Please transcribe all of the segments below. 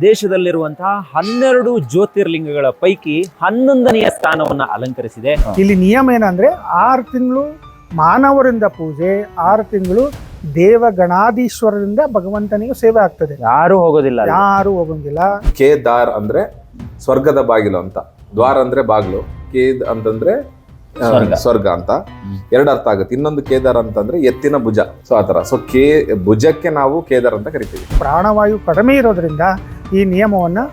ದೇಶದಲ್ಲಿರುವಂತಹ ಹನ್ನೆರಡು ಜ್ಯೋತಿರ್ಲಿಂಗಗಳ ಪೈಕಿ ಹನ್ನೊಂದನೆಯ ಸ್ಥಾನವನ್ನ ಅಲಂಕರಿಸಿದೆ. ಇಲ್ಲಿ ನಿಯಮ ಏನಂದ್ರೆ ಆರು ತಿಂಗಳು ಮಾನವರಿಂದ ಪೂಜೆ ಆರು ತಿಂಗಳು ದೇವ ಗಣಾಧೀಶ್ವರರಿಂದ ಭಗವಂತನಿಗೆ ಸೇವೆ ಆಗ್ತದೆ. ಯಾರು ಹೋಗೋದಿಲ್ಲ ಯಾರು ಹೋಗಂಗಿಲ್ಲ. ಕೇದಾರ್ ಅಂದ್ರೆ ಸ್ವರ್ಗದ ಬಾಗಿಲು ಅಂತ. ದ್ವಾರ ಅಂದ್ರೆ ಬಾಗಿಲು ಕೇದ್ ಅಂತಂದ್ರೆ ಆ. ಸ್ವರ್ಗ. ಅಂತ. ಎರಡು ಅರ್ಥ ಆಗುತ್ತೆ. ಇನ್ನೊಂದು ಕೇದಾರ್ ಅಂತಂದ್ರೆ ಎತ್ತಿನ ಭುಜ. ಸೊ ಆತರ ಸೊ ಕೇ ಭುಜಕ್ಕೆ ನಾವು ಕೇದಾರ್ ಅಂತ ಕರಿತೀವಿ. ಪ್ರಾಣವಾಯು ಕಡಿಮೆ ಇರೋದ್ರಿಂದ ಈ ನಿಯಮವನ್ನು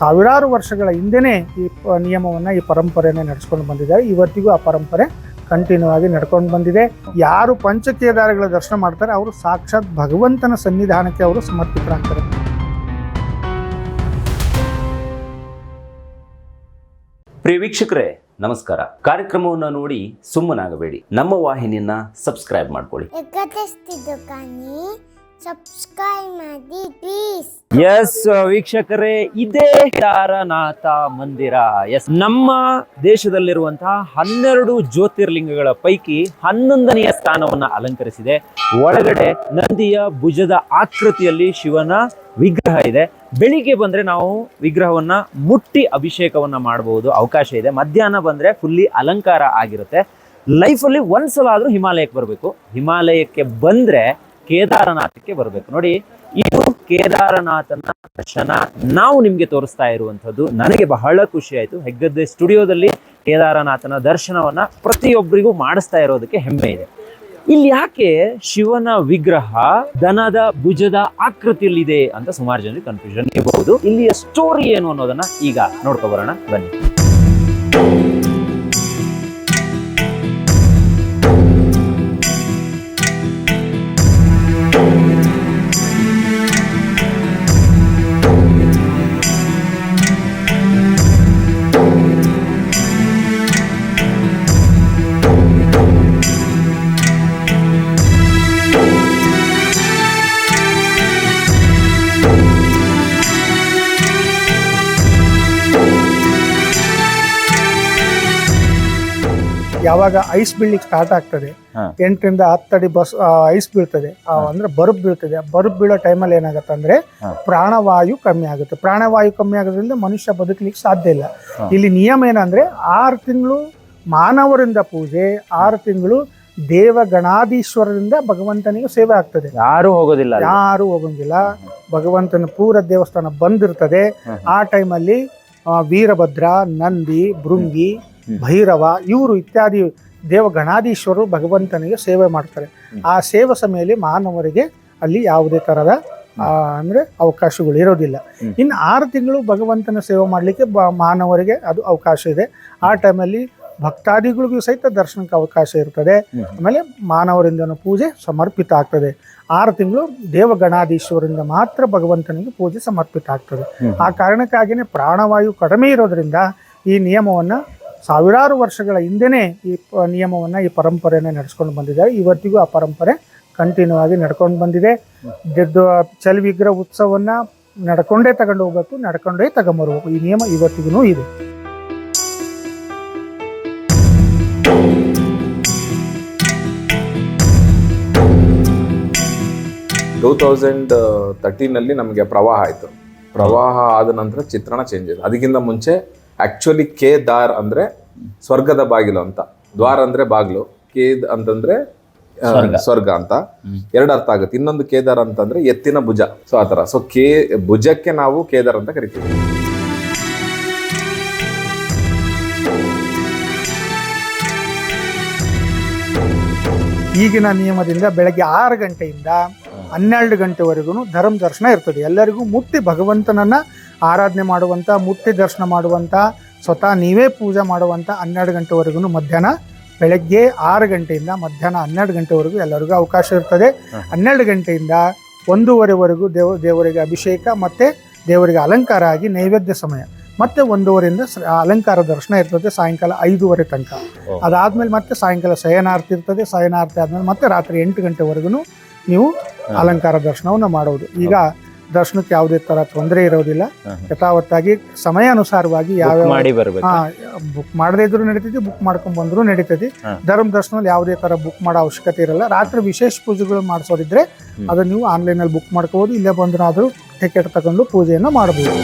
ಸಾವಿರಾರು ವರ್ಷಗಳ ಹಿಂದೆನೇ ಈ ನಿಯಮವನ್ನು ಈ ಪರಂಪರೆಯನ್ನು ನಡೆಸ್ಕೊಂಡು ಬಂದಿದ್ದಾರೆ ಇವತ್ತಿಗೂ ಆ ಪರಂಪರೆ ಕಂಟಿನ್ಯೂ ಆಗಿ ನಡ್ಕೊಂಡು ಬಂದಿದೆ. ಯಾರು ಪಂಚಕೇದಾರಗಳ ದರ್ಶನ ಮಾಡ್ತಾರೆ ಅವರು ಸಾಕ್ಷಾತ್ ಭಗವಂತನ ಸನ್ನಿಧಾನಕ್ಕೆ ಅವರು ಸಮರ್ಪಿತರಾಗ್ತಾರೆ. ಪ್ರಿಯ ವೀಕ್ಷಕರೇ ನಮಸ್ಕಾರ. ಕಾರ್ಯಕ್ರಮವನ್ನು ನೋಡಿ ಸುಮ್ಮನಾಗಬೇಡಿ. ನಮ್ಮ ವಾಹಿನಿಯನ್ನ ಸಬ್ಸ್ಕ್ರೈಬ್ ಮಾಡ್ಕೊಳ್ಳಿ. ಸಬ್ಸ್ಕ್ರೈಬ್ ಮಾಡಿ ಪ್ಲೀಸ್ ಎಸ್ ವೀಕ್ಷಕರೇ, ಇದೇ ತಾರನಾಥ ಮಂದಿರ. ಎಸ್ ನಮ್ಮ ದೇಶದಲ್ಲಿರುವಂತಹ ಹನ್ನೆರಡು ಜ್ಯೋತಿರ್ಲಿಂಗಗಳ ಪೈಕಿ ಹನ್ನೊಂದನೆಯ ಸ್ಥಾನವನ್ನ ಅಲಂಕರಿಸಿದೆ. ಒಳಗಡೆ ನಂದಿಯ ಭುಜದ ಆಕೃತಿಯಲ್ಲಿ ಶಿವನ ವಿಗ್ರಹ ಇದೆ. ಬೆಳಿಗ್ಗೆ ಬಂದ್ರೆ ನಾವು ವಿಗ್ರಹವನ್ನ ಮುಟ್ಟಿ ಅಭಿಷೇಕವನ್ನ ಮಾಡಬಹುದು ಅವಕಾಶ ಇದೆ. ಮಧ್ಯಾಹ್ನ ಬಂದ್ರೆ ಫುಲ್ಲಿ ಅಲಂಕಾರ ಆಗಿರುತ್ತೆ. ಲೈಫಲ್ಲಿ ಒಂದ್ಸಲ ಆದರೂ ಹಿಮಾಲಯಕ್ಕೆ ಬರಬೇಕು. ಹಿಮಾಲಯಕ್ಕೆ ಬಂದ್ರೆ ಕೇದಾರನಾಥಕ್ಕೆ ಬರಬೇಕು. ನೋಡಿ, ಇದು ಕೇದಾರನಾಥನ ದರ್ಶನ ನಾವು ನಿಮಗೆ ತೋರಿಸ್ತಾ ಇರುವಂಥದ್ದು. ನನಗೆ ಬಹಳ ಖುಷಿ ಆಯಿತು. ಹೆಗ್ಗದ್ದೆ ಸ್ಟುಡಿಯೋದಲ್ಲಿ ಕೇದಾರನಾಥನ ದರ್ಶನವನ್ನ ಪ್ರತಿಯೊಬ್ಬರಿಗೂ ಮಾಡಿಸ್ತಾ ಇರೋದಕ್ಕೆ ಹೆಮ್ಮೆ ಇದೆ. ಇಲ್ಲಿ ಯಾಕೆ ಶಿವನ ವಿಗ್ರಹ ದನದ ಭುಜದ ಆಕೃತಿಯಲ್ಲಿದೆ ಅಂತ ಸುಮಾರು ಜನರಿಗೆ ಕನ್ಫ್ಯೂಷನ್ ಇರಬಹುದು ಇಲ್ಲಿಯ ಸ್ಟೋರಿ ಏನು ಅನ್ನೋದನ್ನ ಈಗ ನೋಡ್ಕೊಬರೋಣ ಬನ್ನಿ. ಯಾವಾಗ ಐಸ್ ಬೀಳ್ಲಿಕ್ಕೆ ಸ್ಟಾರ್ಟ್ ಆಗ್ತದೆ ಎಂಟರಿಂದ ಹತ್ತಡಿ ಬಸ್ ಐಸ್ ಬೀಳ್ತದೆ. ಅಂದ್ರೆ ಬರಬ್ ಬೀಳ್ತದೆ. ಬರಬ್ ಬೀಳೋ ಟೈಮಲ್ಲಿ ಏನಾಗುತ್ತೆ ಅಂದ್ರೆ ಪ್ರಾಣವಾಯು ಕಮ್ಮಿ ಆಗುತ್ತೆ. ಪ್ರಾಣವಾಯು ಕಮ್ಮಿ ಆಗೋದ್ರಿಂದ ಮನುಷ್ಯ ಬದುಕಲಿಕ್ಕೆ ಸಾಧ್ಯ ಇಲ್ಲ. ಇಲ್ಲಿ ನಿಯಮ ಏನಂದ್ರೆ ಆರು ತಿಂಗಳು ಮಾನವರಿಂದ ಪೂಜೆ ಆರು ತಿಂಗಳು ದೇವ ಗಣಾಧೀಶ್ವರರಿಂದ ಭಗವಂತನಿಗೆ ಸೇವೆ ಆಗ್ತದೆ. ಯಾರು ಹೋಗೋದಿಲ್ಲ. ಯಾರು ಹೋಗೋಂಗಿಲ್ಲ. ಭಗವಂತನ ಪೂರ ದೇವಸ್ಥಾನ ಬಂದಿರ್ತದೆ. ಆ ಟೈಮಲ್ಲಿ ವೀರಭದ್ರ ನಂದಿ ಭೃಂಗಿ. ಭೈರವ ಇವರು ಇತ್ಯಾದಿ ದೇವ ಗಣಾಧೀಶ್ವರರು ಭಗವಂತನಿಗೆ ಸೇವೆ ಮಾಡ್ತಾರೆ. ಆ ಸೇವೆ ಸಮಯದಲ್ಲಿ ಮಾನವರಿಗೆ ಅಲ್ಲಿ ಯಾವುದೇ ಥರದ ಅಂದರೆ ಅವಕಾಶಗಳು ಇರೋದಿಲ್ಲ. ಇನ್ನು ಆರು ತಿಂಗಳು ಭಗವಂತನ ಸೇವೆ ಮಾಡಲಿಕ್ಕೆ ಬ ಮಾನವರಿಗೆ ಅದು ಅವಕಾಶ ಇದೆ. ಆ ಟೈಮಲ್ಲಿ ಭಕ್ತಾದಿಗಳಿಗೂ ಸಹಿತ ದರ್ಶನಕ್ಕೆ ಅವಕಾಶ ಇರ್ತದೆ. ಆಮೇಲೆ ಮಾನವರಿಂದನೂ ಪೂಜೆ ಸಮರ್ಪಿತ ಆಗ್ತದೆ. ಆರು ತಿಂಗಳು ದೇವಗಣಾಧೀಶ್ವರಿಂದ ಮಾತ್ರ ಭಗವಂತನಿಗೆ ಪೂಜೆ ಸಮರ್ಪಿತ ಆಗ್ತದೆ. ಆ ಕಾರಣಕ್ಕಾಗಿಯೇ ಪ್ರಾಣವಾಯು ಕಡಿಮೆ ಇರೋದ್ರಿಂದ ಈ ನಿಯಮವನ್ನು ಸಾವಿರಾರು ವರ್ಷಗಳ ಹಿಂದೆನೇ ಈ ನಿಯಮವನ್ನು ಈ ಪರಂಪರೆಯನ್ನು ನಡೆಸ್ಕೊಂಡು ಬಂದಿದ್ದಾರೆ ಇವತ್ತಿಗೂ ಆ ಪರಂಪರೆ ಕಂಟಿನ್ಯೂ ಆಗಿ ನಡ್ಕೊಂಡು ಬಂದಿದೆ. ಚಲ್ ವಿಗ್ರಹ ಉತ್ಸವವನ್ನು ನಡ್ಕೊಂಡೇ ತಗೊಂಡು ಹೋಗ್ಬೇಕು, ನಡ್ಕೊಂಡೇ ತಗೊಂಬರ್ಬೇಕು. ಈ ನಿಯಮ ಇವತ್ತಿಗೂ ಇದೆ. ಟೂ ತೌಸಂಡ್ ತರ್ಟೀನಲ್ಲಿ ನಮಗೆ ಪ್ರವಾಹ ಆಯಿತು. ಪ್ರವಾಹ ಆದ ನಂತರ ಚಿತ್ರಣ ಚೇಂಜ್ ಆಯಿತು. ಅದಕ್ಕಿಂತ ಮುಂಚೆ ಆಕ್ಚುಲಿ ಕೇದಾರ್ ಅಂದ್ರೆ ಸ್ವರ್ಗದ ಬಾಗಿಲು ಅಂತ. ದ್ವಾರ ಅಂದ್ರೆ ಬಾಗಿಲು. ಕೇದ್ ಅಂತಂದ್ರೆ ಸ್ವರ್ಗ. ಸ್ವರ್ಗ ಅಂತ. ಎರಡು ಅರ್ಥ ಆಗುತ್ತೆ. ಇನ್ನೊಂದು ಕೇದಾರ್ ಅಂತಂದ್ರೆ ಎತ್ತಿನ ಭುಜ. ಸೊ ಆತರ ಸೊ ಕೇ ಭುಜಕ್ಕೆ ನಾವು ಕೇದಾರ್ ಅಂತ ಕರಿತೀವಿ. ಈಗಿನ ನಿಯಮದಿಂದ ಬೆಳಗ್ಗೆ ಆರು ಗಂಟೆಯಿಂದ ಹನ್ನೆರಡು ಗಂಟೆವರೆಗೂ ಧರ್ಮ ದರ್ಶನ ಇರ್ತದೆ. ಎಲ್ಲರಿಗೂ ಮುಟ್ಟಿ ಭಗವಂತನನ್ನ ಆರಾಧನೆ ಮಾಡುವಂಥ ಮೂರ್ತಿ ದರ್ಶನ ಮಾಡುವಂಥ ಸ್ವತಃ ನೀವೇ ಪೂಜೆ ಮಾಡುವಂಥ ಹನ್ನೆರಡು ಗಂಟೆವರೆಗೂ ಮಧ್ಯಾಹ್ನ ಬೆಳಗ್ಗೆ ಆರು ಗಂಟೆಯಿಂದ ಮಧ್ಯಾಹ್ನ ಹನ್ನೆರಡು ಗಂಟೆವರೆಗೂ ಎಲ್ಲರಿಗೂ ಅವಕಾಶ ಇರ್ತದೆ. ಹನ್ನೆರಡು ಗಂಟೆಯಿಂದ ಒಂದೂವರೆವರೆಗೂ ದೇವ ದೇವರಿಗೆ ಅಭಿಷೇಕ ಮತ್ತು ದೇವರಿಗೆ ಅಲಂಕಾರ ಆಗಿ ನೈವೇದ್ಯ ಸಮಯ. ಮತ್ತೆ ಒಂದೂವರೆಯಿಂದ ಅಲಂಕಾರ ದರ್ಶನ ಇರ್ತದೆ ಸಾಯಂಕಾಲ ಐದೂವರೆ ತನಕ. ಅದಾದಮೇಲೆ ಅದಾದ್ಮೇಲೆ ಮತ್ತೆ ಸಾಯಂಕಾಲ ಶಯನಾರ್ತಿ ಇರ್ತದೆ. ಶಯನಾರ್ತಿ ಆದಮೇಲೆ ಮತ್ತೆ ರಾತ್ರಿ ಎಂಟು ಗಂಟೆವರೆಗೂ ನೀವು ಅಲಂಕಾರ ದರ್ಶನವನ್ನು ಮಾಡೋದು ಈಗ ದರ್ಶನಕ್ಕೆ ಯಾವುದೇ ತರ ತೊಂದರೆ ಇರೋದಿಲ್ಲ. ಯಥಾವತ್ತಾಗಿ ಸಮಯಾನುಸಾರವಾಗಿ ಅನುಸಾರವಾಗಿ ಯಾವ ಮಾಡಿ ಬರ್ಬೇಕು. ಬುಕ್ ಮಾಡದೇ ಇದ್ರು ನಡೀತೈತಿ ಬುಕ್ ಮಾಡ್ಕೊಂಡ್ ಬಂದ್ರು ನಡೀತೈತಿ. ಧರ್ಮ ದರ್ಶನದಲ್ಲಿ ಯಾವುದೇ ತರ ಬುಕ್ ಮಾಡೋ ಅವಶ್ಯಕತೆ ಇರಲ್ಲ. ರಾತ್ರಿ ವಿಶೇಷ ಪೂಜೆಗಳು ಮಾಡಿಸೋದಿದ್ರೆ. ಅದನ್ನ ನೀವು ಆನ್ಲೈನ್ ಅಲ್ಲಿ ಬುಕ್ ಮಾಡ್ಕೋಬಹುದು ಇಲ್ಲೇ ಬಂದ್ರಾದ್ರೂ ಟಿಕೆಟ್ ತಗೊಂಡು ಪೂಜೆಯನ್ನು ಮಾಡಬಹುದು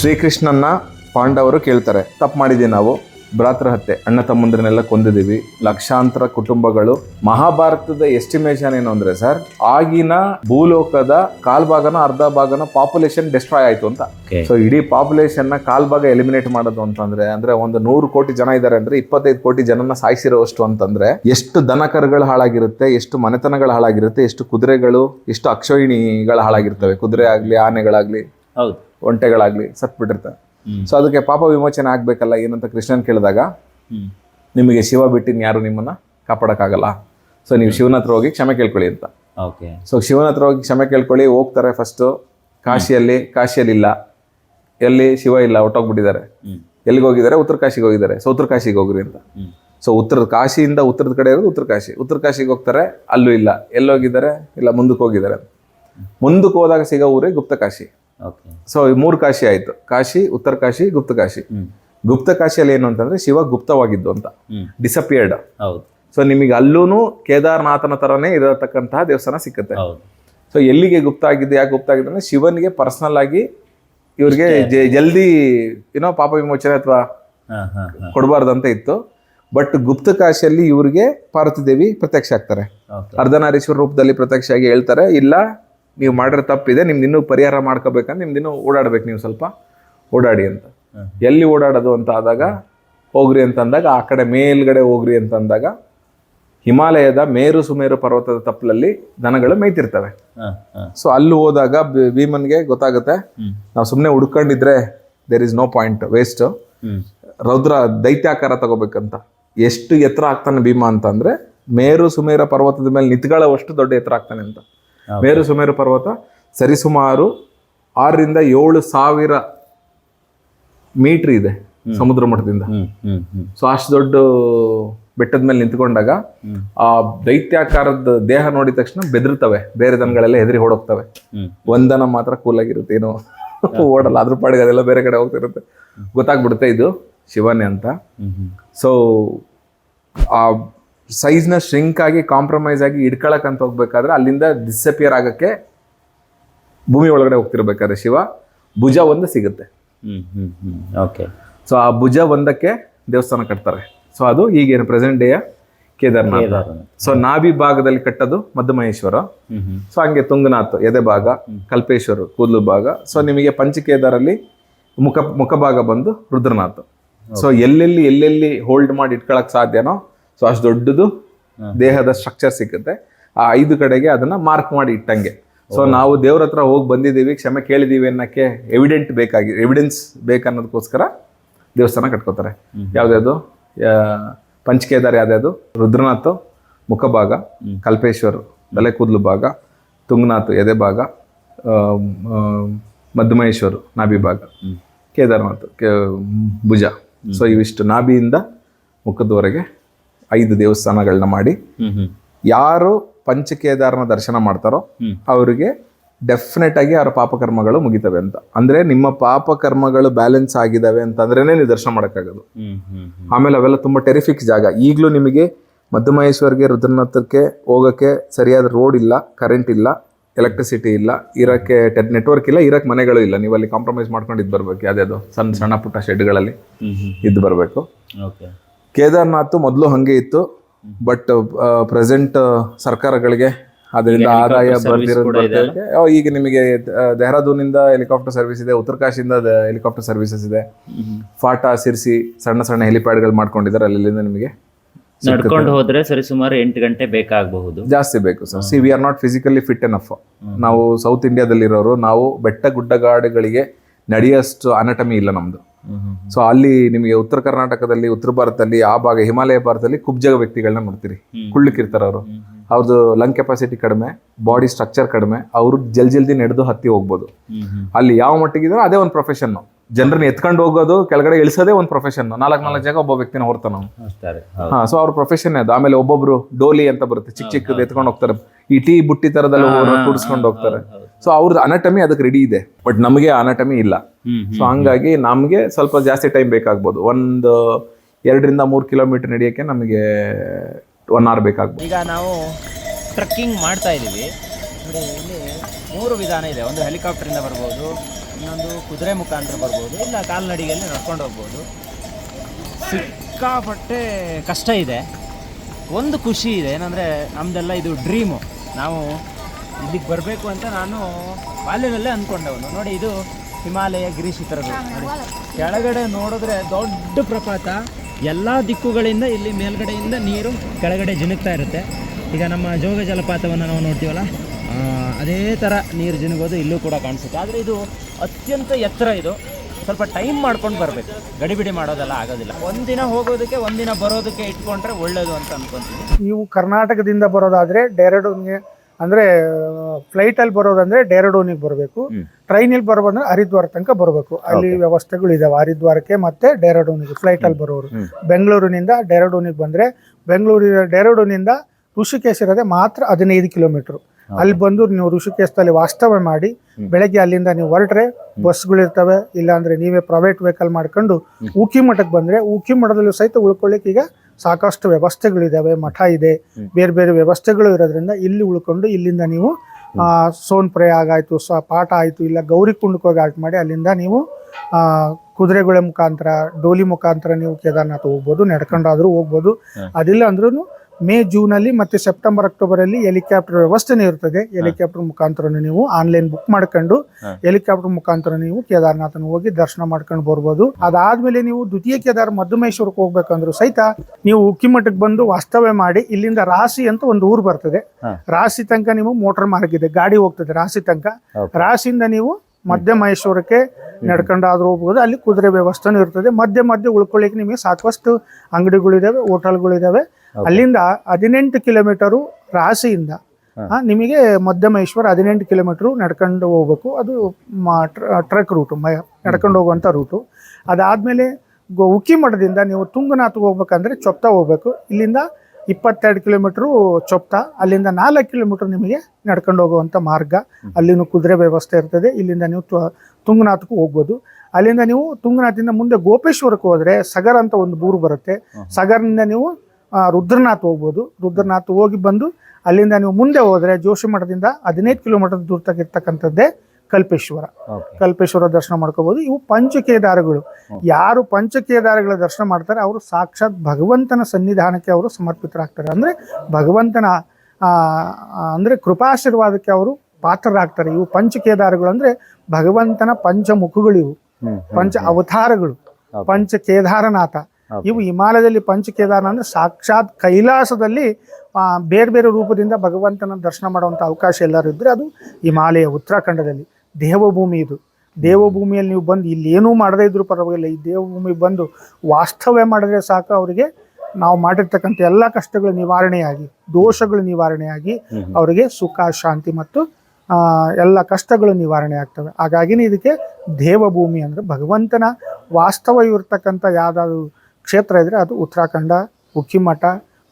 ಶ್ರೀಕೃಷ್ಣನ್ನ ಪಾಂಡವರು ಕೇಳ್ತಾರೆ ತಪ್ಪು ಮಾಡಿದ್ದೀವಿ ನಾವು. ಭ್ರಾತೃ ಹತ್ಯೆ ಅಣ್ಣ ತಮ್ಮಂದ್ರನ್ನೆಲ್ಲ ಕೊಂದಿದ್ದೀವಿ. ಲಕ್ಷಾಂತರ ಕುಟುಂಬಗಳು. ಮಹಾಭಾರತದ ಎಸ್ಟಿಮೇಷನ್ ಏನು ಅಂದ್ರೆ ಸರ್ ಆಗಿನ ಭೂಲೋಕದ ಕಾಲ್ ಭಾಗನ ಅರ್ಧ ಭಾಗನ ಪಾಪ್ಯುಲೇಷನ್ ಡಿಸ್ಟ್ರಾಯ್ ಆಯ್ತು ಅಂತ. ಸೊ ಇಡೀ ಪಾಪ್ಯುಲೇಷನ್ನ ಕಾಲ್ ಭಾಗ ಎಲಿಮಿನೇಟ್ ಮಾಡೋದು ಅಂತಂದ್ರೆ ಅಂದ್ರೆ ಒಂದು ನೂರು ಕೋಟಿ ಜನ ಇದ್ದಾರೆ ಅಂದ್ರೆ ಇಪ್ಪತ್ತೈದು ಕೋಟಿ ಜನನ ಸಾಯಿಸಿರೋಷ್ಟು ಅಂತಂದ್ರೆ ಎಷ್ಟು ದನ ಕರುಗಳು ಹಾಳಾಗಿರುತ್ತೆ ಎಷ್ಟು ಮನೆತನಗಳು ಹಾಳಾಗಿರುತ್ತೆ ಎಷ್ಟು ಕುದುರೆಗಳು ಎಷ್ಟು ಅಕ್ಷೋಹಿಣಿಗಳು ಹಾಳಾಗಿರ್ತವೆ. ಕುದುರೆ ಆಗ್ಲಿ ಆನೆಗಳಾಗ್ಲಿ ಹೌದು. ಒಂಟೆಗಳಾಗ್ಲಿ ಸತ್ಬಿಟ್ಟಿರ್ತವೆ. ಸೊ ಅದಕ್ಕೆ ಪಾಪ ವಿಮೋಚನೆ ಆಗ್ಬೇಕಲ್ಲ ಏನಂತ ಕೃಷ್ಣನ್ ಕೇಳಿದಾಗ. ನಿಮಗೆ ಶಿವ ಬಿಟ್ಟಿನ ಯಾರು ನಿಮ್ಮನ್ನ ಕಾಪಾಡಕ್ಕಾಗಲ್ಲ. ಸೊ ನೀವು ಶಿವನ ಹತ್ರ ಹೋಗಿ ಕ್ಷಮೆ ಕೇಳ್ಕೊಳ್ಳಿ ಅಂತ. ಓಕೆ ಸೊ ಶಿವನ ಹತ್ರ ಹೋಗಿ ಕ್ಷಮೆ ಕೇಳ್ಕೊಳ್ಳಿ ಹೋಗ್ತಾರೆ ಫಸ್ಟು ಕಾಶಿಯಲ್ಲಿ ಕಾಶಿಯಲ್ಲಿ ಇಲ್ಲ ಎಲ್ಲಿ ಶಿವ ಇಲ್ಲ ಹೊಟ್ಟೋಗ್ಬಿಟ್ಟಿದ್ದಾರೆ. ಎಲ್ಲಿಗೆ ಹೋಗಿದ್ದಾರೆ? ಉತ್ತರ ಕಾಶಿಗೆ ಹೋಗಿದ್ದಾರೆ. ಸೊ ಉತ್ತರ ಕಾಶಿಗೆ ಹೋಗ್ರಿ ಅಂತ. ಸೊ ಉತ್ತರ ಕಾಶಿಯಿಂದ ಉತ್ತರದ ಕಡೆ ಇರೋದು ಉತ್ತರ ಕಾಶಿ. ಉತ್ತರ ಕಾಶಿಗೆ ಹೋಗ್ತಾರೆ ಅಲ್ಲೂ ಇಲ್ಲ. ಎಲ್ಲಿ ಹೋಗಿದ್ದಾರೆ? ಇಲ್ಲ ಮುಂದಕ್ಕೆ ಹೋಗಿದ್ದಾರೆ. ಮುಂದಕ್ಕೆ ಹೋದಾಗ ಸಿಗೋ ಊರೇ ಗುಪ್ತ ಕಾಶಿ. ಸೊ ಮೂರು ಕಾಶಿ ಆಯ್ತು. ಕಾಶಿ ಉತ್ತರ ಕಾಶಿ ಗುಪ್ತ ಕಾಶಿ. ಗುಪ್ತ ಕಾಶಿಯಲ್ಲಿ ಏನು ಅಂತಂದ್ರೆ ಶಿವ ಗುಪ್ತವಾಗಿದ್ದು ಅಂತ. ಡಿಸಪಿಯರ್ಡ್ ಹೌದು. ಸೊ ನಿಮಗೆ ಅಲ್ಲೂ ಕೇದಾರನಾಥನ ತರನೇ ಇರತಕ್ಕಂತಹ ದೇವಸ್ಥಾನ ಸಿಕ್ಕತ್ತೆ. ಸೊ ಎಲ್ಲಿಗೆ ಗುಪ್ತ ಆಗಿದ್ದು ಯಾಕೆ ಗುಪ್ತ ಆಗಿದೆ ಅಂದ್ರೆ ಶಿವನಿಗೆ ಪರ್ಸನಲ್ ಆಗಿ ಇವ್ರಿಗೆ ಜಲ್ದಿ ಏನೋ ಪಾಪ ವಿಮೋಚನೆ ಅಥವಾ ಕೊಡಬಾರ್ದಂತ ಇತ್ತು. ಬಟ್ ಗುಪ್ತ ಕಾಶಿಯಲ್ಲಿ ಇವ್ರಿಗೆ ಪಾರ್ವತಿ ದೇವಿ ಪ್ರತ್ಯಕ್ಷ ಆಗ್ತಾರೆ. ಅರ್ಧನಾರೀಶ್ವರ ರೂಪದಲ್ಲಿ ಪ್ರತ್ಯಕ್ಷ ಆಗಿ ಹೇಳ್ತಾರೆ ಇಲ್ಲ ನೀವು ಮಾಡಿರೋ ತಪ್ಪಿದೆ ನಿಮ್ದು ಇನ್ನೂ ಪರಿಹಾರ ಮಾಡ್ಕೋಬೇಕಂದ್ರೆ ನಿಮ್ದು ಇನ್ನೂ ಓಡಾಡ್ಬೇಕು ನೀವು ಸ್ವಲ್ಪ. ಓಡಾಡಿ ಅಂತ. ಎಲ್ಲಿ ಓಡಾಡೋದು ಅಂತ ಆದಾಗ ಹೋಗ್ರಿ ಅಂತ ಅಂದಾಗ ಆ ಕಡೆ ಮೇಲ್ಗಡೆ ಹೋಗ್ರಿ ಅಂತ ಅಂದಾಗ ಹಿಮಾಲಯದ ಮೇರು ಸುಮೇರು ಪರ್ವತದ ತಪ್ಪಲಲ್ಲಿ ದನಗಳು ಮೇಯ್ತಿರ್ತವೆ. ಸೊ ಅಲ್ಲಿ ಹೋದಾಗ ಭೀಮನ್ಗೆ ಗೊತ್ತಾಗುತ್ತೆ. ನಾವು ಸುಮ್ಮನೆ ಹುಡ್ಕೊಂಡಿದ್ರೆ there is no point waste ರೌದ್ರ ದೈತ್ಯಾಕಾರ ತಗೋಬೇಕಂತ. ಎಷ್ಟು ಎತ್ತರ ಆಗ್ತಾನೆ ಭೀಮ ಅಂತ ಅಂದ್ರೆ ಮೇರು ಸುಮೇರ ಪರ್ವತದ ಮೇಲೆ ನಿತ್ಗಳವಷ್ಟು ದೊಡ್ಡ ಎತ್ತರ ಆಗ್ತಾನೆ ಅಂತ. ಮೇರು ಸುಮೇರು ಪರ್ವತ ಸರಿಸುಮಾರು ಆರರಿಂದ ಏಳು ಸಾವಿರ ಮೀಟರ್ ಇದೆ ಸಮುದ್ರ ಮಟ್ಟದಿಂದ. ಸೊ ಅಷ್ಟು ದೊಡ್ಡ ಬೆಟ್ಟದ ಮೇಲೆ ನಿಂತ್ಕೊಂಡಾಗ ಆ ದೈತ್ಯಾಕಾರದ ದೇಹ ನೋಡಿದ ತಕ್ಷಣ ಬೆದರ್ತವೆ. ಬೇರೆ ದನಗಳೆಲ್ಲ ಹೆದರಿ ಹೊಡೋಗ್ತವೆ. ಹ್ಮ್. ಒಂದನ ಮಾತ್ರ ಕೂಲಾಗಿರುತ್ತೆ ಏನೋ ಓಡಲ್ಲ. ಅದ್ರ ಪಾಡಿಗೆ ಅದೆಲ್ಲ ಬೇರೆ ಕಡೆ ಹೋಗ್ತಿರುತ್ತೆ. ಗೊತ್ತಾಗ್ಬಿಡುತ್ತೆ ಇದು ಶಿವನೇ ಅಂತ. ಸೊ ಆ ಸೈಜ್ನ ಶ್ರಿಂಕ್ ಆಗಿ ಕಾಂಪ್ರಮೈಸ್ ಆಗಿ ಇಡ್ಕೊಳಕಂತ ಹೋಗ್ಬೇಕಾದ್ರೆ ಅಲ್ಲಿಂದ ಡಿಸಪಿಯರ್ ಆಗಕ್ಕೆ ಭೂಮಿ ಒಳಗಡೆ ಹೋಗ್ತಿರ್ಬೇಕಾದ್ರೆ ಶಿವ ಭುಜ ಒಂದು ಸಿಗುತ್ತೆ. ಹ್ಮ್ ಹ್ಮ್ ಹ್ಮ್. ಓಕೆ ಸೊ ಆ ಭುಜ ಒಂದಕ್ಕೆ ದೇವಸ್ಥಾನ ಕಟ್ತಾರೆ. ಸೊ ಅದು ಈಗೇನು ಪ್ರೆಸೆಂಟ್ ಡೇಯ ಕೇದಾರ್ನಾಥ. ಸೊ ನಾಭಿ ಭಾಗದಲ್ಲಿ ಕಟ್ಟೋದು ಮಧ್ಯಮಹೇಶ್ವರ ಹ್ಮ್ ಸೊ ಹಂಗೆ ತುಂಗನಾಥ್ ಎದೆ ಭಾಗ ಕಲ್ಪೇಶ್ವರ ಕೂದಲು ಭಾಗ. ಸೊ ನಿಮಗೆ ಪಂಚಕೇದಾರಲ್ಲಿ ಮುಖ ಮುಖಭಾಗ ಬಂದು ರುದ್ರನಾಥ್. ಸೊ ಎಲ್ಲೆಲ್ಲಿ ಎಲ್ಲೆಲ್ಲಿ ಹೋಲ್ಡ್ ಮಾಡಿ ಇಟ್ಕೊಳಕ್ ಸಾಧ್ಯನೋ ಸೊ ಅಷ್ಟು ದೊಡ್ಡದು ದೇಹದ ಸ್ಟ್ರಕ್ಚರ್ ಸಿಕ್ಕುತ್ತೆ. ಆ ಐದು ಕಡೆಗೆ ಅದನ್ನ ಮಾರ್ಕ್ ಮಾಡಿ ಇಟ್ಟಂಗೆ. ಸೊ ನಾವು ದೇವ್ರ ಹತ್ರ ಹೋಗಿ ಬಂದಿದ್ದೀವಿ ಕ್ಷಮೆ ಕೇಳಿದೀವಿ ಅನ್ನಕ್ಕೆ ಎವಿಡೆಂಟ್ ಬೇಕಾಗಿ ಎವಿಡೆನ್ಸ್ ಬೇಕನ್ನೋದಕ್ಕೋಸ್ಕರ ದೇವಸ್ಥಾನ ಕಟ್ಕೋತಾರೆ. ಯಾವ್ದ್ಯಾವುದು? ಪಂಚಕೇದಾರ್ ಯಾವ್ದ್ಯಾವುದು? ರುದ್ರನಾಥ್ ಮುಖಭಾಗ ಕಲ್ಪೇಶ್ವರ್ ತಲೆ ಕೂದಲು ಭಾಗ ತುಂಗನಾಥ್ ಎದೆ ಭಾಗ ಮಧುಮಹೇಶ್ವರ್ ಮಧ್ಯಮಹೇಶ್ವರ್ ನಾಭಿ ಭಾಗ ಕೇದಾರನಾಥ್ ಕೆ ಭುಜ. ಸೊ ಇವಿಷ್ಟು ನಾಭಿಯಿಂದ ಮುಖದವರೆಗೆ ಐದು ದೇವಸ್ಥಾನಗಳನ್ನ ಮಾಡಿ ಯಾರು ಪಂಚಕೇದಾರನ ದರ್ಶನ ಮಾಡ್ತಾರೋ. ಅವರಿಗೆ ಡೆಫಿನೆಟ್ ಆಗಿ ಅವರ ಪಾಪಕರ್ಮಗಳು ಮುಗಿತವೆ ಅಂತ. ಅಂದ್ರೆ ನಿಮ್ಮ ಪಾಪಕರ್ಮಗಳು ಬ್ಯಾಲೆನ್ಸ್ ಆಗಿದಾವೆ ಅಂತಂದ್ರೇನೆ ನೀವು ದರ್ಶನ ಮಾಡೋಕ್ಕಾಗೋದು. ಆಮೇಲೆ ಅವೆಲ್ಲ ತುಂಬಾ ಟೆರಿಫಿಕ್ ಜಾಗ. ಈಗಲೂ ನಿಮಗೆ ಮಧುಮಹೇಶ್ವರ್ಗೆ ರುದ್ರನಾಥಕ್ಕೆ ಹೋಗೋಕ್ಕೆ ಸರಿಯಾದ ರೋಡ್ ಇಲ್ಲ ಕರೆಂಟ್ ಇಲ್ಲ ಎಲೆಕ್ಟ್ರಿಸಿಟಿ ಇಲ್ಲ ಇರೋಕ್ಕೆ ನೆಟ್ವರ್ಕ್ ಇಲ್ಲ ಇರೋಕ್ಕೆ ಮನೆಗಳು ಇಲ್ಲ. ನೀವು ಅಲ್ಲಿ ಕಾಂಪ್ರಮೈಸ್ ಮಾಡ್ಕೊಂಡು ಇದ್ದು ಬರ್ಬೇಕು. ಯಾವ್ದು ಸಣ್ಣ ಸಣ್ಣ ಪುಟ್ಟ ಶೆಡ್ಗಳಲ್ಲಿ ಇದ್ದು ಬರಬೇಕು. ಓಕೆ ಕೇದಾರ್ನಾಥ್ ಮೊದಲು ಹಂಗೆ ಇತ್ತು ಬಟ್ ಪ್ರೆಸೆಂಟ್ ಸರ್ಕಾರಗಳಿಗೆ ಅದರಿಂದ ಆದಾಯ ಬರ್ತಿರೋದಕ್ಕೆ, ಈಗ ನಿಮಗೆ ಆ, ಡೆಹ್ರಾಡೂನಿಂದ ಹೆಲಿಕಾಪ್ಟರ್ ಸರ್ವಿಸ್ ಇದೆ ಉತ್ತರಕಾಶಿಯಿಂದ ಹೆಲಿಕಾಪ್ಟರ್ ಸರ್ವಿಸಸ್ ಇದೆ. ಫಾಟಾ ಸಿರ್ಸಿ ಸಣ್ಣ ಸಣ್ಣ ಹೆಲಿಪ್ಯಾಡ್ಗಳು ಮಾಡ್ಕೊಂಡಿದ್ದಾರೆ ಅಲ್ಲಿಂದ ನಿಮಗೆ ನಡ್ಕೊಂಡು ಹೋದ್ರೆ ಸರಿ ಸುಮಾರು ಎಂಟು ಗಂಟೆ ಬೇಕಾಗಬಹುದು. ಜಾಸ್ತಿ ಬೇಕು sir. See we are not physically fit enough ನಾವು ಸೌತ್ ಇಂಡಿಯಾದಲ್ಲಿರೋರು ನಾವು ಬೆಟ್ಟ ಗುಡ್ಡಗಾಡುಗಳಿಗೆ ನಡೆಯೋಷ್ಟು ಅನಟಮಿ ಇಲ್ಲ ನಮ್ದು. ಸೊ ಅಲ್ಲಿ ನಿಮಗೆ ಉತ್ತರ ಕರ್ನಾಟಕದಲ್ಲಿ ಉತ್ತರ ಭಾರತದಲ್ಲಿ ಆ ಭಾಗ ಹಿಮಾಲಯ ಭಾರತದಲ್ಲಿ ಕುಬ್ಜ ವ್ಯಕ್ತಿಗಳನ್ನ ನೋಡ್ತೀರಿ. ಕುಳ್ಳಕ್ಕಿರ್ತಾರೆ ಅವರು. ಅವ್ರದ್ದು ಲಂಗ್ ಕೆಪಾಸಿಟಿ ಕಡಿಮೆ ಬಾಡಿ ಸ್ಟ್ರಕ್ಚರ್ ಕಡಿಮೆ ಅವರು ಜಲ್ ಜಲ್ದಿ ನಡೆದು ಹತ್ತಿ ಹೋಗ್ಬೋದು. ಅಲ್ಲಿ ಯಾವ ಮಟ್ಟಿಗಿದ್ರೆ ಅದೇ ಒಂದು ಪ್ರೊಫೆಷನ್ ಜನರನ್ನ ಎತ್ಕೊಂಡು ಹೋಗೋದು ಕೆಳಗಡೆ ಇಳಿಸೋದೇ ಒಂದು ಪ್ರೊಫೆಷನ್ ನಾಲ್ಕು ನಾಲ್ಕು ಜಾಗ ಒಬ್ಬ ವ್ಯಕ್ತಿನ ಹೊರ್ತಾನ ಹಾ ಸೊ ಅವ್ರ ಪ್ರೊಫೆಷನ್ ಅದು ಆಮೇಲೆ ಒಬ್ಬೊಬ್ರು ಡೋಲಿ ಅಂತ ಬರುತ್ತೆ. ಚಿಕ್ಕ ಚಿಕ್ಕದು ಎತ್ಕೊಂಡು ಹೋಗ್ತಾರೆ. ಈ ಟೀ ಬುಟ್ಟಿ ತರದಲ್ಲಿ ಕೂಡಿಸ್ಕೊಂಡು ಹೋಗ್ತಾರೆ. ಸೊ ಅವ್ರದ್ದು ಅನಾಟಮಿ ಅದಕ್ಕೆ ರೆಡಿ ಇದೆ ಬಟ್ ನಮಗೆ ಅನಾಟಮಿ ಇಲ್ಲ. ಸೊ ಹಂಗಾಗಿ ನಮಗೆ ಸ್ವಲ್ಪ ಜಾಸ್ತಿ ಟೈಮ್ ಬೇಕಾಗ್ಬೋದು. ಒಂದು ಎರಡರಿಂದ ಮೂರು ಕಿಲೋಮೀಟರ್ ನಡೆಯೋಕ್ಕೆ ನಮಗೆ ಒನ್ ಅವರ್ ಬೇಕಾಗ್ಬೋದು. ಈಗ ನಾವು ಟ್ರಕ್ಕಿಂಗ್ ಮಾಡ್ತಾ ಇದ್ದೀವಿ. ನೋಡಿ ಇಲ್ಲಿ ಮೂರು ವಿಧಾನ ಇದೆ. ಒಂದು ಹೆಲಿಕಾಪ್ಟರಿಂದ ಬರ್ಬೋದು ಇನ್ನೊಂದು ಕುದುರೆ ಮುಖಾಂತರ ಬರ್ಬೋದು ಇಲ್ಲ ಕಾಲ್ನಡಿಗೆಯಲ್ಲಿ ನಡ್ಕೊಂಡು ಹೋಗ್ಬೋದು. ಸಿಕ್ಕಾಪಟ್ಟೆ ಕಷ್ಟ ಇದೆ. ಒಂದು ಖುಷಿ ಇದೆ ಏನಂದರೆ ನಮ್ಮದೆಲ್ಲ ಇದು ಡ್ರೀಮು ನಾವು ಇಲ್ಲಿಗೆ ಬರಬೇಕು ಅಂತ ನಾನು ಬಾಲ್ಯದಲ್ಲೇ ಅಂದ್ಕೊಂಡವನು ನೋಡಿ ಇದು ಹಿಮಾಲಯ ಗಿರೀಶ್ ನೋಡಿ ಕೆಳಗಡೆ ನೋಡಿದ್ರೆ ದೊಡ್ಡ ಪ್ರಪಾತ. ಎಲ್ಲ ದಿಕ್ಕುಗಳಿಂದ ಇಲ್ಲಿ ಮೇಲ್ಗಡೆಯಿಂದ ನೀರು ಕೆಳಗಡೆ ಜಿನುಗ್ತಾ ಇರುತ್ತೆ. ಈಗ ನಮ್ಮ ಜೋಗ ಜಲಪಾತವನ್ನು ನಾವು ನೋಡ್ತೀವಲ್ಲ ಅದೇ ಥರ ನೀರು ಜಿನುಗೋದು ಇಲ್ಲೂ ಕೂಡ ಕಾಣಿಸುತ್ತೆ. ಆದರೆ ಇದು ಅತ್ಯಂತ ಎತ್ತರ ಇದು. ಸ್ವಲ್ಪ ಟೈಮ್ ಮಾಡ್ಕೊಂಡು ಬರಬೇಕು. ಗಡಿಬಿಡಿ ಮಾಡೋದೆಲ್ಲ ಆಗೋದಿಲ್ಲ. ಒಂದಿನ ಹೋಗೋದಕ್ಕೆ ಒಂದಿನ ಬರೋದಕ್ಕೆ ಇಟ್ಕೊಂಡ್ರೆ ಒಳ್ಳೇದು ಅಂತ ಅನ್ಕೊಂತೀನಿ. ನೀವು ಕರ್ನಾಟಕದಿಂದ ಬರೋದಾದರೆ ಡೆಹ್ರಾಡೂನ್ಗೆ ಅಂದ್ರೆ ಫ್ಲೈಟಲ್ಲಿ ಬರೋದಂದ್ರೆ ಡೆಹ್ರಾಡೂನಿಗೆ ಬರಬೇಕು. ಟ್ರೈನ್ ಟ್ರೈನಲ್ಲಿ ಬರೋದಂದ್ರೆ ಹರಿದ್ವಾರ ತನಕ ಬರಬೇಕು. ಅಲ್ಲಿ ವ್ಯವಸ್ಥೆಗಳು ಇದಾವೆ. ಹರಿದ್ವಾರಕ್ಕೆ ಮತ್ತೆ ಡೆಹ್ರಾಡೂನಿಗೆ ಫ್ಲೈಟಲ್ಲಿ ಬರೋರು. ಬೆಂಗಳೂರಿನಿಂದ ಡೆಹ್ರಾಡೂನಿಗೆ ಬಂದ್ರೆ ಬೆಂಗಳೂರಿನ ಡೆಹ್ರಾಡೂನಿಂದ ಋಷಿಕೇಶ್ ಇರೋದೇ ಮಾತ್ರ ಹದಿನೈದು ಕಿಲೋಮೀಟರ್ ಅಲ್ಲಿ ಬಂದು ನೀವು ಋಷಿಕೇಶದಲ್ಲಿ ವಾಸ್ತವ್ಯ ಮಾಡಿ ಬೆಳಗ್ಗೆ ಅಲ್ಲಿಂದ ನೀವು ಹೊರಟ್ರೆ ಬಸ್ಗಳಿರ್ತವೆ ಇಲ್ಲಾಂದ್ರೆ ನೀವೇ ಪ್ರೈವೇಟ್ ವೆಹಿಕಲ್ ಮಾಡ್ಕೊಂಡು ಉಕ್ಕಿ ಮಠಕ್ಕೆ ಬಂದ್ರೆ ಉಕ್ಕಿ ಮಠದಲ್ಲೂ ಸಹಿತ ಉಳ್ಕೊಳ್ಳಿಕ್ಕೆ ಈಗ ಸಾಕಷ್ಟು ವ್ಯವಸ್ಥೆಗಳಿದಾವೆ ಮಠ ಇದೆ. ಬೇರೆ ಬೇರೆ ವ್ಯವಸ್ಥೆಗಳು ಇರೋದ್ರಿಂದ ಇಲ್ಲಿ ಉಳ್ಕೊಂಡು ಇಲ್ಲಿಂದ ನೀವು ಆ, ಸೋನ್ ಪ್ರಯಾಗ ಆಯಿತು ಸ ಪಾಠ ಆಯಿತು ಇಲ್ಲ ಗೌರಿ ಕುಂಡಕ್ಕೆ ಹೋಗಿ ಆಲ್ಟ್ ಮಾಡಿ ಅಲ್ಲಿಂದ ನೀವು ಆ, ಕುದುರೆಗಳ ಮುಖಾಂತರ ಡೋಲಿ ಮುಖಾಂತರ ನೀವು ಕೇದಾರ್ನಾಥ್ ಹೋಗ್ಬೋದು ನಡ್ಕೊಂಡಾದರೂ ಹೋಗ್ಬೋದು. ಅದಿಲ್ಲ ಅಂದ್ರೂ ಮೇ ಜೂನಲ್ಲಿ ಮತ್ತೆ ಸೆಪ್ಟೆಂಬರ್ ಅಕ್ಟೋಬರಲ್ಲಿ ಹೆಲಿಕಾಪ್ಟರ್ ವ್ಯವಸ್ಥೆನೇ ಇರ್ತದೆ. ಹೆಲಿಕಾಪ್ಟರ್ ಮುಖಾಂತರ ನೀವು ಆನ್ಲೈನ್ ಬುಕ್ ಮಾಡ್ಕೊಂಡು ಹೆಲಿಕಾಪ್ಟರ್ ಮುಖಾಂತರ ನೀವು ಕೇದಾರನಾಥನ ಹೋಗಿ ದರ್ಶನ ಮಾಡ್ಕೊಂಡು ಬರ್ಬೋದು. ಅದಾದ್ಮೇಲೆ ನೀವು ದ್ವಿತೀಯ ಕೇದಾರ್ ಮಧುಮೇಶ್ವರಕ್ಕೆ ಹೋಗ್ಬೇಕಂದ್ರೂ ಸಹಿತ ನೀವು ಉಕ್ಕಿಮಠಕ್ಕೆ ಬಂದು ವಾಸ್ತವ್ಯ ಮಾಡಿ ಇಲ್ಲಿಂದ ರಾಶಿ ಅಂತ ಒಂದು ಊರು ಬರ್ತದೆ. ರಾಶಿ ತನಕ ನೀವು ಮೋಟರ್ ಮಾರ್ಗ ಇದೆ ಗಾಡಿ ಹೋಗ್ತದೆ ರಾಶಿ ತನಕ. ರಾಶಿಯಿಂದ ನೀವು ಮಧ್ಯ ಮಹೇಶ್ವರಕ್ಕೆ ನಡ್ಕೊಂಡಾದ್ರೂ ಹೋಗ್ಬೋದು. ಅಲ್ಲಿ ಕುದುರೆ ವ್ಯವಸ್ಥೆನೂ ಇರ್ತದೆ. ಮಧ್ಯ ಮಧ್ಯೆ ಉಳ್ಕೊಳ್ಳಿಕ್ಕೆ ನಿಮಗೆ ಸಾಕಷ್ಟು ಅಂಗಡಿಗಳಿದ್ದಾವೆ ಹೋಟೆಲ್ಗಳಿದಾವೆ. ಅಲ್ಲಿಂದ ಹದಿನೆಂಟು ಕಿಲೋಮೀಟರು ರಾಸಿಯಿಂದ. ನಿಮಗೆ ಮಧ್ಯಮೇಶ್ವರ ಹದಿನೆಂಟು ಕಿಲೋಮೀಟರ್ ನಡ್ಕೊಂಡು ಹೋಗ್ಬೇಕು. ಅದು ಟ್ರಕ್ ರೂಟು ಮ ನಡ್ಕೊಂಡು ಹೋಗುವಂಥ ರೂಟು. ಅದಾದಮೇಲೆ ಗೊ ಉಕ್ಕಿ ಮಠದಿಂದ ನೀವು ತುಂಗನಾಥ್ಗೆ ಹೋಗ್ಬೇಕಂದ್ರೆ ಚೊಪ್ತಾ ಹೋಗ್ಬೇಕು. ಇಲ್ಲಿಂದ ಇಪ್ಪತ್ತೆರಡು ಕಿಲೋಮೀಟ್ರು ಚೊಪ್ತಾ ಅಲ್ಲಿಂದ ನಾಲ್ಕು ಕಿಲೋಮೀಟ್ರ್ ನಿಮಗೆ ನಡ್ಕೊಂಡು ಹೋಗುವಂಥ ಮಾರ್ಗ. ಅಲ್ಲಿನೂ ಕುದುರೆ ವ್ಯವಸ್ಥೆ ಇರ್ತದೆ. ಇಲ್ಲಿಂದ ನೀವು ತುಂಗನಾಥಕ್ಕೂ ಹೋಗ್ಬೋದು. ಅಲ್ಲಿಂದ ನೀವು ತುಂಗನಾಥದಿಂದ ಮುಂದೆ ಗೋಪೇಶ್ವರಕ್ಕೆ ಹೋದರೆ ಸಗರ್ ಅಂತ ಒಂದು ಊರು ಬರುತ್ತೆ. ಸಗರ್ನಿಂದ ನೀವು ರುದ್ರನಾಥ್ ಹೋಗ್ಬೋದು. ರುದ್ರನಾಥ್ ಹೋಗಿ ಬಂದು ಅಲ್ಲಿಂದ ನೀವು ಮುಂದೆ ಹೋದರೆ ಜೋಶಿ ಮಠದಿಂದ ಹದಿನೈದು ಕಿಲೋಮೀಟರ್ ದೂರದಾಗಿರ್ತಕ್ಕಂಥದ್ದೇ ಕಲ್ಪೇಶ್ವರ. ಕಲ್ಪೇಶ್ವರ ದರ್ಶನ ಮಾಡ್ಕೋಬಹುದು ಇವು ಪಂಚಕೇದಾರಗಳು ಯಾರು ಪಂಚಕೇದಾರಗಳ ದರ್ಶನ ಮಾಡ್ತಾರೆ ಅವರು ಸಾಕ್ಷಾತ್ ಭಗವಂತನ ಸನ್ನಿಧಾನಕ್ಕೆ ಅವರು ಸಮರ್ಪಿತರಾಗ್ತಾರೆ. ಅಂದ್ರೆ ಭಗವಂತನ ಅಂದ್ರೆ ಕೃಪಾಶೀರ್ವಾದಕ್ಕೆ ಅವರು ಪಾತ್ರರಾಗ್ತಾರೆ. ಇವು ಪಂಚಕೇದಾರಗಳು ಅಂದ್ರೆ ಭಗವಂತನ ಪಂಚಮುಖಗಳು ಇವು. ಪಂಚ ಅವತಾರಗಳು. ಪಂಚ ಕೇದಾರನಾಥ. ಇವು ಹಿಮಾಲಯದಲ್ಲಿ ಪಂಚ ಕೇದಾರನಂದ್ರೆ ಸಾಕ್ಷಾತ್ ಕೈಲಾಸದಲ್ಲಿ ಬೇರೆ ಬೇರೆ ರೂಪದಿಂದ ಭಗವಂತನ ದರ್ಶನ ಮಾಡುವಂಥ ಅವಕಾಶ ಎಲ್ಲರೂ ಇದ್ದರೆ ಅದು ಹಿಮಾಲಯ ಉತ್ತರಾಖಂಡದಲ್ಲಿ. ದೇವಭೂಮಿ ಇದು. ದೇವಭೂಮಿಯಲ್ಲಿ ನೀವು ಬಂದು ಇಲ್ಲಿ ಏನೂ ಮಾಡದೇ ಇದ್ರೂ ಪರವಾಗಿಲ್ಲ. ಈ ದೇವಭೂಮಿಗೆ ಬಂದು ವಾಸ್ತವ್ಯ ಮಾಡಿದ್ರೆ ಸಾಕು ಅವರಿಗೆ. ನಾವು ಮಾಡಿರ್ತಕ್ಕಂಥ ಎಲ್ಲ ಕಷ್ಟಗಳು ನಿವಾರಣೆಯಾಗಿ ದೋಷಗಳು ನಿವಾರಣೆಯಾಗಿ ಅವರಿಗೆ ಸುಖ ಶಾಂತಿ ಮತ್ತು ಎಲ್ಲ ಕಷ್ಟಗಳು ನಿವಾರಣೆ ಆಗ್ತವೆ. ಹಾಗಾಗಿನೇ ಇದಕ್ಕೆ ದೇವಭೂಮಿ ಅಂದರೆ ಭಗವಂತನ ವಾಸ್ತವ ಇರ್ತಕ್ಕಂಥ ಯಾವುದಾದ್ರು ಕ್ಷೇತ್ರ ಇದ್ರೆ ಅದು ಉತ್ತರಾಖಂಡ, ಉಕ್ಕಿಮಠ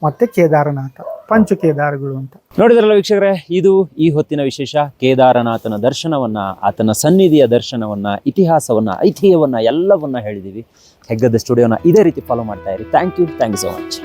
ಮತ್ತು ಕೇದಾರನಾಥ, ಪಂಚ ಕೇದಾರಗಳು ಅಂತ. ನೋಡಿದ್ರಲ್ಲ ವೀಕ್ಷಕರೇ, ಇದು ಈ ಹೊತ್ತಿನ ವಿಶೇಷ. ಕೇದಾರನಾಥನ ದರ್ಶನವನ್ನ, ಆತನ ಸನ್ನಿಧಿಯ ದರ್ಶನವನ್ನ, ಇತಿಹಾಸವನ್ನ, ಐತಿಹ್ಯವನ್ನ, ಎಲ್ಲವನ್ನ ಹೇಳಿದೀವಿ. ಹೆಗ್ಗದ ಸ್ಟುಡಿಯೋನ ಇದೇ ರೀತಿ ಫಾಲೋ ಮಾಡ್ತಾ ಇರಿ. Thank you thank you so much